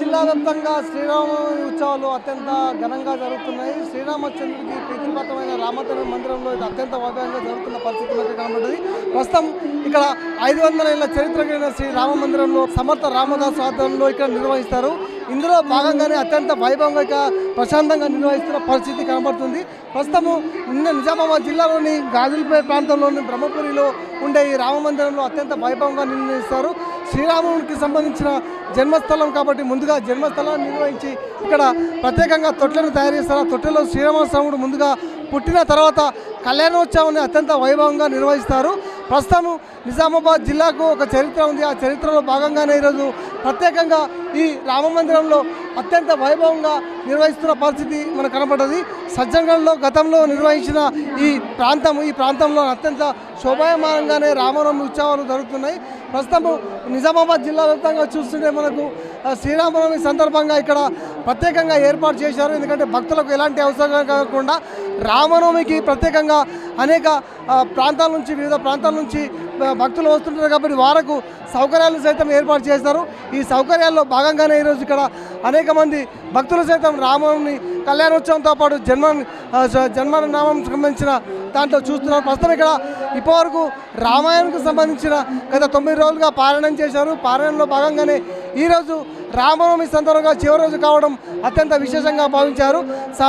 జిల్లా వ్యాప్తంగా శ్రీరామనవమి ఉత్సవాలు అత్యంత ఘనంగా జరుగుతున్నాయి. శ్రీరామచంద్రుడికి ప్రీతిపాతమైన రామతన మందిరంలో ఇది అత్యంత వైభవంగా జరుగుతున్న పరిస్థితి మనకు కనబడుతుంది. ప్రస్తుతం ఇక్కడ ఐదు వందల ఏళ్ళ చరిత్ర కలిగిన శ్రీ రామ మందిరంలో సమర్థ రామదాస్ ఆధ్వర్యంలో ఇక్కడ నిర్వహిస్తారు. ఇందులో భాగంగానే అత్యంత వైభవంగా ఇక ప్రశాంతంగా నిర్వహిస్తున్న పరిస్థితి కనబడుతుంది. ప్రస్తుతము నిన్న నిజామాబాద్ జిల్లాలోని గాజులపేట ప్రాంతంలోని బ్రహ్మపురిలో ఉండే ఈ రామ మందిరంలో అత్యంత వైభవంగా నిర్వహిస్తారు శ్రీరామునికి సంబంధించిన జన్మస్థలం కాబట్టి ముందుగా జన్మస్థలాన్ని నిర్వహించి ఇక్కడ ప్రత్యేకంగా తొట్టెలను తయారు చేస్తారు. ఆ తొట్టెలో శ్రీరామస్వాముడు ముందుగా పుట్టిన తర్వాత కళ్యాణోత్సవాన్ని అత్యంత వైభవంగా నిర్వహిస్తారు. ప్రస్తుతం నిజామాబాద్ జిల్లాకు ఒక చరిత్ర ఉంది. ఆ చరిత్రలో భాగంగానే ఈరోజు ప్రత్యేకంగా ఈ రామ మందిరంలో అత్యంత వైభవంగా నిర్వహిస్తున్న పరిస్థితి మనకు కనపడ్డది. సజ్జంగంలో గతంలో నిర్వహించిన ఈ ప్రాంతం ఈ ప్రాంతంలో అత్యంత శోభాయమానంగానే రామనవమి ఉత్సవాలు జరుగుతున్నాయి. ప్రస్తుతం నిజామాబాద్ జిల్లా వ్యాప్తంగా చూస్తుంటే మనకు శ్రీరామనవమి సందర్భంగా ఇక్కడ ప్రత్యేకంగా ఏర్పాటు చేశారు. ఎందుకంటే భక్తులకు ఎలాంటి అవసరం కాకుండా రామనవమికి ప్రత్యేకంగా అనేక ప్రాంతాల నుంచి వివిధ ప్రాంతాల నుంచి భక్తులు వస్తుంటారు కాబట్టి వారకు సౌకర్యాలు సైతం ఏర్పాటు చేస్తారు ఈ సౌకర్యాల్లో భాగంగానే ఈరోజు ఇక్కడ అనేక మంది భక్తులు సైతం రామనవమి కళ్యాణోత్సవంతో పాటు జన్మ జన్మనామం సంబంధించిన దాంట్లో చూస్తున్నారు. ప్రస్తుతం ఇక్కడ ఇప్పటివరకు రామాయణకు సంబంధించిన గత తొమ్మిది రోజులుగా పారాయణం చేశారు. పారాయణంలో భాగంగానే ఈరోజు రామనవమి సందర్భంగా చివరి రోజు కావడం అత్యంత విశేషంగా భావించారు. సా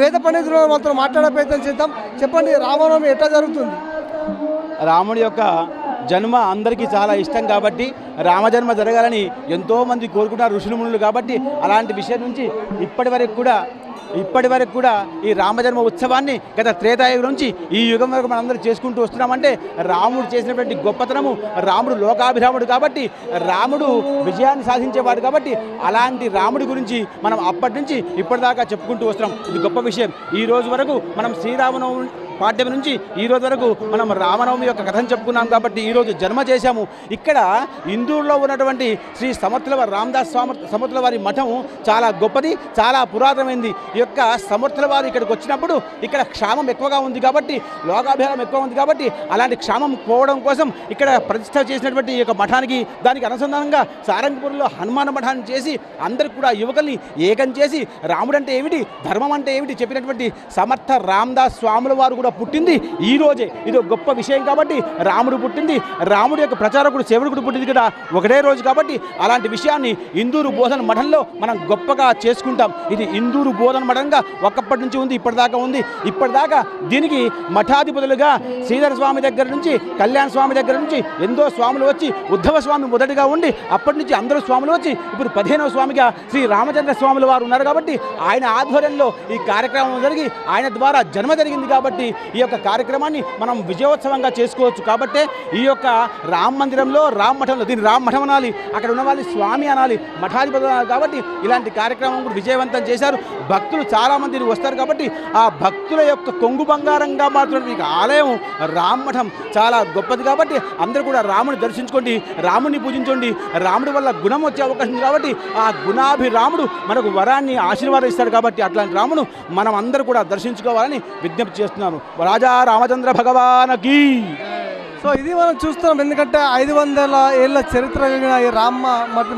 వేద పండితులు మాత్రం మాట్లాడే ప్రయత్నం చేద్దాం. చెప్పండి రామనవమి ఎట్లా జరుగుతుంది? రాముడి యొక్క జన్మ అందరికీ చాలా ఇష్టం కాబట్టి రామజన్మ జరగాలని ఎంతోమంది కోరుకుంటారు ఋషులు మునులు కాబట్టి అలాంటి విషయం నుంచి ఇప్పటి వరకు కూడా ఇప్పటి వరకు కూడా ఈ రామజన్మ ఉత్సవాన్ని గత త్రేతాయుగం నుంచి ఈ యుగం వరకు మనందరూ చేసుకుంటూ వస్తున్నామంటే రాముడు చేసినటువంటి గొప్పతనము రాముడు లోకాభిరాముడు కాబట్టి రాముడు విజయాన్ని సాధించేవాడు కాబట్టి అలాంటి రాముడి గురించి మనం అప్పటి నుంచి ఇప్పటిదాకా చెప్పుకుంటూ వస్తున్నాం. ఇది గొప్ప విషయం. ఈ రోజు వరకు మనం శ్రీరామనవమి పాఠ్యం నుంచి ఈ రోజు వరకు మనం రామనవమి యొక్క కథను చెప్పుకున్నాం కాబట్టి ఈరోజు జన్మ చేశాము. ఇక్కడ ఇందూరులో ఉన్నటువంటి శ్రీ సమర్థుల రామదాస్ స్వామి సమర్థుల వారి మఠం చాలా గొప్పది చాలా పురాతనమైంది. ఈ యొక్క సమర్థుల వారు ఇక్కడికి వచ్చినప్పుడు ఇక్కడ క్షామం ఎక్కువగా ఉంది కాబట్టి లోకాభిహారం ఎక్కువ ఉంది కాబట్టి అలాంటి క్షామం పోవడం కోసం ఇక్కడ ప్రతిష్ట చేసినటువంటి ఈ యొక్క మఠానికి దానికి అనుసంధానంగా సారంగపూర్లో హనుమాన మఠాన్ని చేసి అందరు కూడా యువకుల్ని ఏకం చేసి రాముడు అంటే ఏమిటి ధర్మం అంటే ఏమిటి చెప్పినటువంటి సమర్థ రామదాస్ స్వాముల వారు కూడా పుట్టింది ఈ రోజే. ఇది ఒక గొప్ప విషయం కాబట్టి రాముడు పుట్టింది. రాముడి యొక్క ప్రచారకుడు సేవకుడు పుట్టింది కూడా ఒకటే రోజు కాబట్టి అలాంటి విషయాన్ని ఇందూరు బోధన మఠంలో మనం గొప్పగా చేసుకుంటాం. ఇది ఇందూరు బోధన మఠంగా ఒకప్పటి నుంచి ఉంది ఇప్పటిదాకా ఉంది. ఇప్పటిదాకా దీనికి మఠాధిపతులుగా శ్రీధర స్వామి దగ్గర నుంచి కళ్యాణ స్వామి దగ్గర నుంచి ఎంతో స్వాములు వచ్చి ఉద్ధవ స్వామి మొదటిగా ఉండి అప్పటి నుంచి అందరూ స్వాములు వచ్చి ఇప్పుడు పదిహేనవ స్వామిగా శ్రీ రామచంద్ర స్వాములు వారు ఉన్నారు కాబట్టి ఆయన ఆధ్వర్యంలో ఈ కార్యక్రమం జరిగి ఆయన ద్వారా జన్మ జరిగింది కాబట్టి ఈ యొక్క కార్యక్రమాన్ని మనం విజయోత్సవంగా చేసుకోవచ్చు. కాబట్టే ఈ యొక్క రామ మందిరంలో రామ మఠంలో దీన్ని రామ మఠం అనాలి అక్కడ ఉన్నవాళ్ళి స్వామి అనాలి మఠాధిపతి అనాలి కాబట్టి ఇలాంటి కార్యక్రమం కూడా విజయవంతం చేశారు. భక్తులు చాలామంది వస్తారు కాబట్టి ఆ భక్తుల యొక్క కొంగు బంగారంగా మారుతున్న ఆలయం రామ మఠం చాలా గొప్పది కాబట్టి అందరూ కూడా రాముని దర్శించుకోండి రాముని పూజించండి. రాముడి వల్ల గుణం వచ్చే అవకాశం ఉంది కాబట్టి ఆ గుణాభిరాముడు మనకు వరాన్ని ఆశీర్వాదిస్తాడు కాబట్టి అట్లాంటి రామును మనం అందరూ కూడా దర్శించుకోవాలని విజ్ఞప్తి చేస్తున్నాను. రాజా రామచంద్ర భగవానకి సో ఇది మనం చూస్తున్నాం. ఎందుకంటే ఐదు వందల ఏళ్ళ చరిత్ర కలిగిన ఈ రామ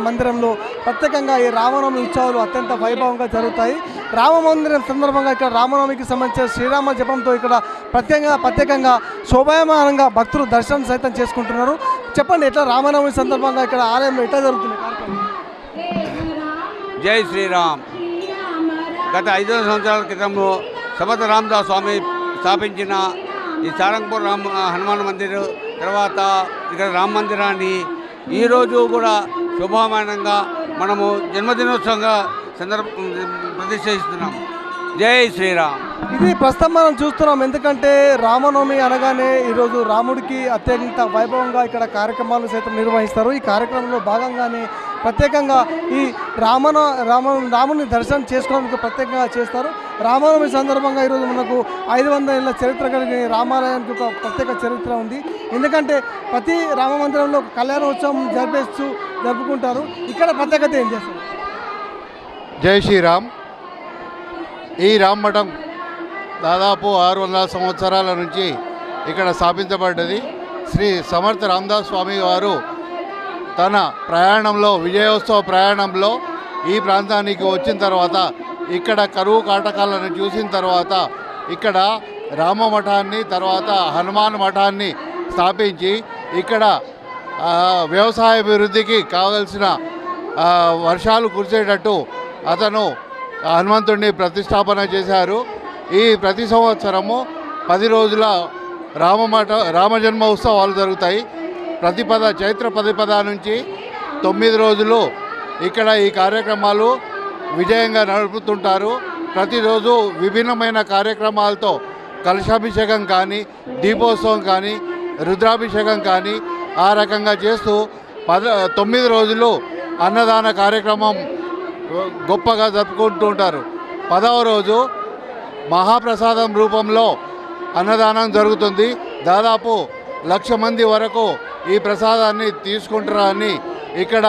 మందిరంలో ప్రత్యేకంగా ఈ రామనవమి ఉత్సవాలు అత్యంత వైభవంగా జరుగుతాయి. రామ మందిరం సందర్భంగా ఇక్కడ రామనవమికి సంబంధించిన శ్రీరామ జపంతో ఇక్కడ ప్రత్యేకంగా ప్రత్యేకంగా శోభాయమానంగా భక్తులు దర్శనం సైతం చేసుకుంటున్నారు. చెప్పండి ఎట్లా రామనవమి సందర్భంగా ఇక్కడ ఆలయంలో ఎట్లా జరుగుతుంది కార్యక్రమం? జై శ్రీరామ్. గత ఐదు సంవత్సరాల క్రితంలో సమర్థ రామదాస్ స్వామి స్థాపించిన ఈ సారంగపూర్ రామ హనుమాన్ మందిర్ తర్వాత ఇక్కడ రామ మందిరాన్ని ఈరోజు కూడా శుభమానంగా మనము జన్మదినోత్సవంగా సందర్భ ప్రతిష్ఠిస్తున్నాం జై శ్రీరామ్. ఇది ప్రస్తుతం మనం చూస్తున్నాం. ఎందుకంటే రామనవమి అనగానే ఈరోజు రాముడికి అత్యంత వైభవంగా ఇక్కడ కార్యక్రమాలు సైతం నిర్వహిస్తారు. ఈ కార్యక్రమంలో భాగంగానే ప్రత్యేకంగా ఈ రామన రామ రాముని దర్శనం చేసుకోవడానికి ప్రత్యేకంగా చేస్తారు. రామనవమి సందర్భంగా ఈరోజు మనకు ఐదు వందల ఏళ్ళ చరిత్ర కలిగిన రామాలయానికి ఒక ప్రత్యేక చరిత్ర ఉంది. ఎందుకంటే ప్రతి రామ మందిరంలో కళ్యాణోత్సవం జరిపేస్తూ జరుపుకుంటారు. ఇక్కడ ప్రత్యేకత ఏం చేస్తారు? జై శ్రీరామ్. ఈ రామ్ మఠం దాదాపు ఆరు వందల సంవత్సరాల నుంచి ఇక్కడ స్థాపించబడ్డది. శ్రీ సమర్థ రామదాస్ స్వామి వారు తన ప్రయాణంలో విజయోత్సవ ప్రయాణంలో ఈ ప్రాంతానికి వచ్చిన తర్వాత ఇక్కడ కరువు కాటకాలను చూసిన తర్వాత ఇక్కడ రామ మఠాన్ని తర్వాత హనుమాన్ మఠాన్ని స్థాపించి ఇక్కడ వ్యవసాయ అభివృద్ధికి కావలసిన వర్షాలు కురిసేటట్టు అతను హనుమంతుడిని ప్రతిష్టాపన చేశారు. ఈ ప్రతి సంవత్సరము పది రోజుల రామమఠ రామజన్మ ఉత్సవాలు జరుగుతాయి. ప్రతిపద చైత్ర ప్రతిపద నుంచి తొమ్మిది రోజులు ఇక్కడ ఈ కార్యక్రమాలు విజయంగా నడుపుతుంటారు. ప్రతిరోజు విభిన్నమైన కార్యక్రమాలతో కలశాభిషేకం కానీ దీపోత్సవం కానీ రుద్రాభిషేకం కానీ ఆ రకంగా చేస్తూ పద తొమ్మిది రోజులు అన్నదాన కార్యక్రమం గొప్పగా జరుపుకుంటూ ఉంటారు. పదవ రోజు మహాప్రసాదం రూపంలో అన్నదానం జరుగుతుంది. దాదాపు లక్ష మంది వరకు ఈ ప్రసాదాన్ని తీసుకుంటారని ఇక్కడ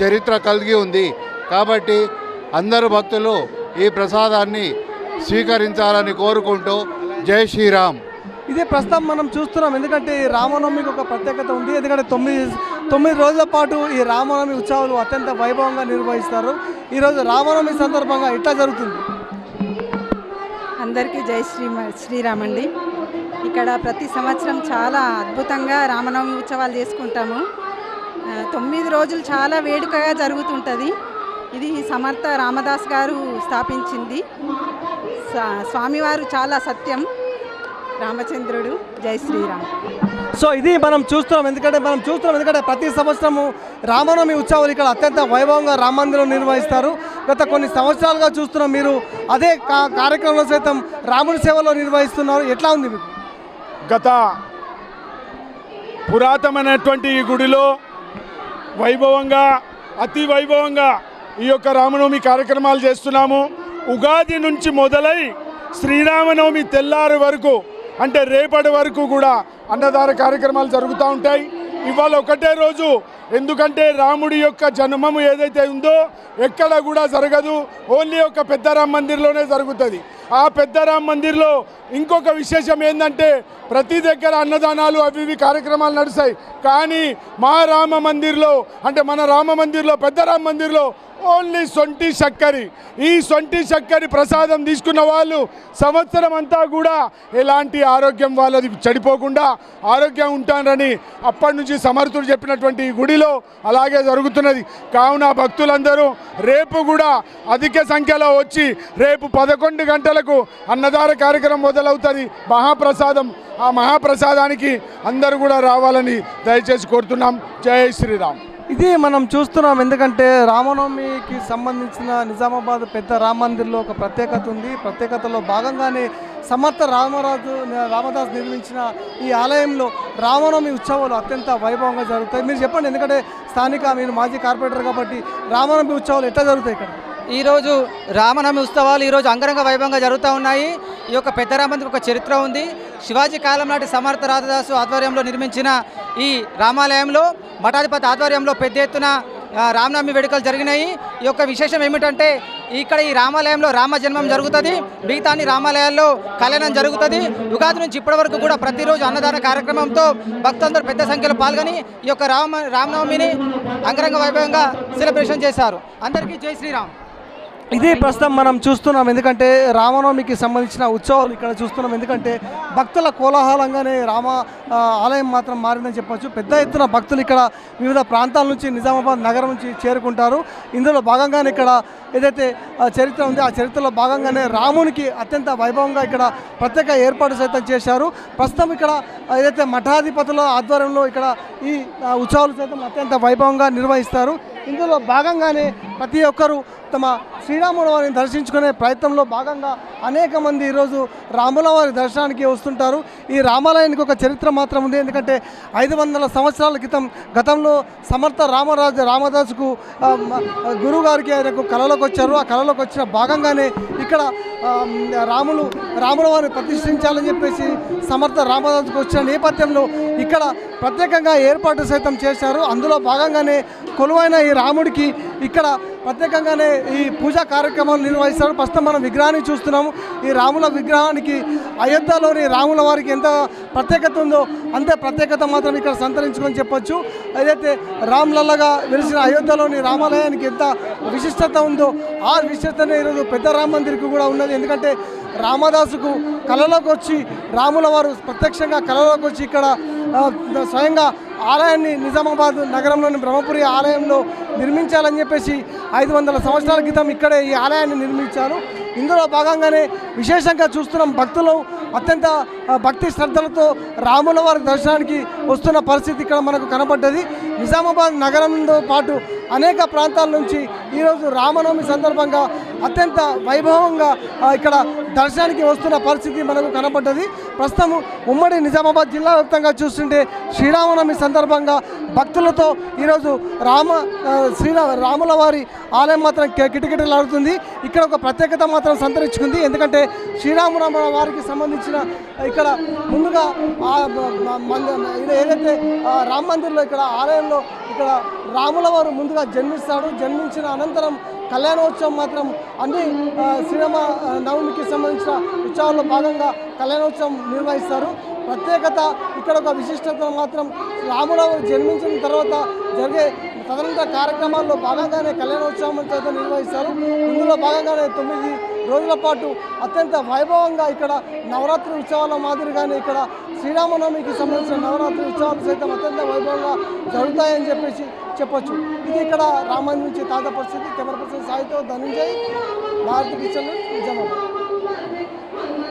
చరిత్ర కలిగి ఉంది. కాబట్టి అందరు భక్తులు ఈ ప్రసాదాన్ని స్వీకరించాలని కోరుకుంటూ జై శ్రీరామ్. ఇదే ప్రస్తుతం మనం చూస్తున్నాం. ఎందుకంటే ఈ రామనవమికి ఒక ప్రత్యేకత ఉంది. ఎందుకంటే తొమ్మిది తొమ్మిది రోజుల పాటు ఈ రామనవమి ఉత్సవాలు అత్యంత వైభవంగా నిర్వహిస్తారు. ఈరోజు రామనవమి సందర్భంగా ఇట్లా జరుగుతుంది? అందరికీ జై శ్రీ శ్రీరామండి ఇక్కడ ప్రతి సంవత్సరం చాలా అద్భుతంగా రామనవమి ఉత్సవాలు చేసుకుంటాము. తొమ్మిది రోజులు చాలా వేడుకగా జరుగుతుంటుంది. ఇది సమర్థ రామదాస్ గారు స్థాపించింది. స్వా- స్వామివారు చాలా సత్యం. రామచంద్రుడు జై శ్రీరామ్. సో ఇది మనం చూస్తున్నాం. ఎందుకంటే మనం చూస్తున్నాం ఎందుకంటే ప్రతి సంవత్సరము రామనవమి ఉత్సవాలు ఇక్కడ అత్యంత వైభవంగా రామ మందిరం నిర్వహిస్తారు. గత కొన్ని సంవత్సరాలుగా చూస్తున్నాం మీరు అదే కా- కార్యక్రమంలో సైతం రాముని సేవలో నిర్వహిస్తున్నారు. ఎట్లా ఉంది మీకు? గత పురాతనమైనటువంటి ఈ గుడిలో వైభవంగా అతి వైభవంగా ఈ యొక్క రామనవమి కార్యక్రమాలు చేస్తున్నాము. ఉగాది నుంచి మొదలై శ్రీరామనవమి తెల్లారి వరకు అంటే రేపటి వరకు కూడా అన్నదాన కార్యక్రమాలు జరుగుతూ ఉంటాయి. ఇవాళ ఒకటే రోజు ఎందుకంటే రాముడి యొక్క జన్మము ఏదైతే ఉందో ఎక్కడ కూడా జరగదు. ఓన్లీ ఒక పెద్ద రామ మందిర్లోనే జరుగుతుంది. ఆ పెద్ద రామ మందిర్లో ఇంకొక విశేషం ఏంటంటే ప్రతి దగ్గర అన్నదానాలు అవి ఇవి కార్యక్రమాలు నడుస్తాయి. కానీ మా రామ మందిర్లో అంటే మన రామ మందిర్లో పెద్ద రామ మందిర్లో ఓన్లీ సొంటి చక్కరి. ఈ సొంటి చక్కరి ప్రసాదం తీసుకున్న వాళ్ళు సంవత్సరం అంతా కూడా ఎలాంటి ఆరోగ్యం వాళ్ళది చెడిపోకుండా ఆరోగ్యం ఉంటారని అప్పటి నుంచి సమర్థుడు చెప్పినటువంటి గుడిలో అలాగే జరుగుతున్నది. కావున భక్తులందరూ రేపు కూడా అధిక సంఖ్యలో వచ్చి రేపు పదకొండు గంటలకు అన్నదార కార్యక్రమం మొదలవుతుంది. మహాప్రసాదం. ఆ మహాప్రసాదానికి అందరూ కూడా రావాలని దయచేసి కోరుతున్నాం. జై శ్రీరామ్. ఇది మనం చూస్తున్నాం. ఎందుకంటే రామనవమికి సంబంధించిన నిజామాబాద్ పెద్ద రామ మందిర్లో ఒక ప్రత్యేకత ఉంది. ప్రత్యేకతలో భాగంగానే సమర్థ రామరాజు రామదాస్ నిర్మించిన ఈ ఆలయంలో రామనవమి ఉత్సవాలు అత్యంత వైభవంగా జరుగుతాయి. మీరు చెప్పండి ఎందుకంటే స్థానిక మీరు మాజీ కార్పొరేటర్ కాబట్టి రామనవమి ఉత్సవాలు ఎట్లా జరుగుతాయి ఇక్కడ? ఈరోజు రామనవమి ఉత్సవాలు ఈరోజు అంగరంగ వైభవంగా జరుగుతూ ఉన్నాయి. ఈ యొక్క పెద్దరామంది ఒక చరిత్ర ఉంది. శివాజీ కాలం నాటి సమర్థ రాధదాసు ఆధ్వర్యంలో నిర్మించిన ఈ రామాలయంలో మఠాధిపతి ఆధ్వర్యంలో పెద్ద ఎత్తున రామనవమి వేడుకలు జరిగినాయి. ఈ యొక్క విశేషం ఏమిటంటే ఇక్కడ ఈ రామాలయంలో రామ జన్మం జరుగుతుంది. మిగతా రామాలయాల్లో కళ్యాణం జరుగుతుంది. ఉగాది నుంచి ఇప్పటి వరకు కూడా ప్రతిరోజు అన్నదాన కార్యక్రమంతో భక్తులందరూ పెద్ద సంఖ్యలో పాల్గొని ఈ యొక్క రామ రామనవమిని అంగరంగ వైభవంగా సెలబ్రేషన్ చేశారు. అందరికీ జై శ్రీరామ్. ఇది ప్రస్తుతం మనం చూస్తున్నాం. ఎందుకంటే రామనవమికి సంబంధించిన ఉత్సవాలు ఇక్కడ చూస్తున్నాం. ఎందుకంటే భక్తుల కోలాహలంగానే రామ ఆలయం మాత్రం మారిందని చెప్పొచ్చు. పెద్ద ఎత్తున భక్తులు ఇక్కడ వివిధ ప్రాంతాల నుంచి నిజామాబాద్ నగరం నుంచి చేరుకుంటారు. ఇందులో భాగంగానే ఇక్కడ ఏదైతే చరిత్ర ఉంది ఆ చరిత్రలో భాగంగానే రామునికి అత్యంత వైభవంగా ఇక్కడ ప్రత్యేక ఏర్పాటు సైతం చేశారు. ప్రస్తుతం ఇక్కడ ఏదైతే మఠాధిపతుల ఆధ్వర్యంలో ఇక్కడ ఈ ఉత్సవాలు సైతం అత్యంత వైభవంగా నిర్వహిస్తారు. ఇందులో భాగంగానే ప్రతి ఒక్కరూ తమ శ్రీరాముల వారిని దర్శించుకునే ప్రయత్నంలో భాగంగా అనేక మంది ఈరోజు రాముల వారి దర్శనానికి వస్తుంటారు. ఈ రామాలయానికి ఒక చరిత్ర మాత్రం ఉంది. ఎందుకంటే ఐదు వందల సంవత్సరాల క్రితం గతంలో సమర్థ రామరాజు రామదాసుకు గురువుగారికి ఆయనకు కళలోకి వచ్చారు. ఆ కళలోకి వచ్చిన భాగంగానే ఇక్కడ రాములు రాముల వారిని ప్రతిష్ఠించాలని చెప్పేసి సమర్థ రామదాసుకు వచ్చిన నేపథ్యంలో ఇక్కడ ప్రత్యేకంగా ఏర్పాటు సైతం చేశారు. అందులో భాగంగానే కొలువైన ఈ రాముడికి ఇక్కడ ప్రత్యేకంగానే ఈ పూజా కార్యక్రమాలు నిర్వహిస్తారు. ప్రస్తుతం మనం విగ్రహాన్ని చూస్తున్నాము. ఈ రాముల విగ్రహానికి అయోధ్యలోని రాముల వారికి ఎంత ప్రత్యేకత ఉందో అంతే ప్రత్యేకత మాత్రం ఇక్కడ సంతరించుకొని చెప్పొచ్చు. ఏదైతే రామ్లల్లగా వెలిసిన అయోధ్యలోని రామాలయానికి ఎంత విశిష్టత ఉందో ఆ విశిష్టత ఈరోజు పెద్ద రామ మందిర్కి కూడా ఉన్నది. ఎందుకంటే రామదాసుకు కళలోకి వచ్చి రాముల వారు ప్రత్యక్షంగా కళలోకి వచ్చి ఇక్కడ స్వయంగా ఆలయాన్ని నిజామాబాద్ నగరంలోని బ్రహ్మపురి ఆలయంలో నిర్మించాలని చెప్పేసి ఐదు వందల సంవత్సరాల క్రితం ఇక్కడే ఈ ఆలయాన్ని నిర్మించారు. ఇందులో భాగంగానే విశేషంగా చూస్తున్నాం భక్తులు అత్యంత భక్తి శ్రద్ధలతో రాముల వారి దర్శనానికి వస్తున్న పరిస్థితి ఇక్కడ మనకు కనబడ్డది. నిజామాబాద్ నగరంతో పాటు అనేక ప్రాంతాల నుంచి ఈరోజు రామనవమి సందర్భంగా అత్యంత వైభవంగా ఇక్కడ దర్శనానికి వస్తున్న పరిస్థితి మనకు కనబడ్డది. ప్రస్తుతం ఉమ్మడి నిజామాబాద్ జిల్లా వ్యాప్తంగా చూస్తుంటే శ్రీరామనవమి సందర్భంగా భక్తులతో ఈరోజు రామ ఆ, శ్రీరా రాముల వారి ఆలయం మాత్రం కిటకిటలాడుతుంది. ఇక్కడ ఒక ప్రత్యేకత మాత్రం సంతరించుకుంది. ఎందుకంటే శ్రీరామరామ వారికి సంబంధించిన ఇక్కడ ముందుగా ఏదైతే రామ మందిర్లో ఇక్కడ ఆలయంలో ఇక్కడ రాముల వారు ముందుగా జన్మిస్తాడు జన్మించిన అనంతరం కళ్యాణోత్సవం మాత్రం అన్ని సినిమా శ్రీరామ నవమికి సంబంధించిన ఉత్సవాల్లో భాగంగా కళ్యాణోత్సవం నిర్వహిస్తారు. ప్రత్యేకత ఇక్కడ ఒక విశిష్టత మాత్రం రాముల జన్మించిన తర్వాత జరిగే తదనంతర కార్యక్రమాల్లో భాగంగానే కళ్యాణోత్సవం చేత నిర్వహిస్తారు. ఇందులో భాగంగానే తొమ్మిది రోజుల పాటు అత్యంత వైభవంగా ఇక్కడ నవరాత్రి ఉత్సవాల మాదిరిగానే ఇక్కడ శ్రీరామనవమికి సంబంధించిన నవరాత్రి ఉత్సవాలు సైతం అత్యంత వైభవంగా జరుగుతాయని చెప్పేసి చెప్పొచ్చు. ఇది ఇక్కడ రామాయణం నుంచి తాజా పరిస్థితి. కెమెరా పర్సన్ సాయితో ధనుంజయ్ భారత కిచెన్ నిజామాబాద్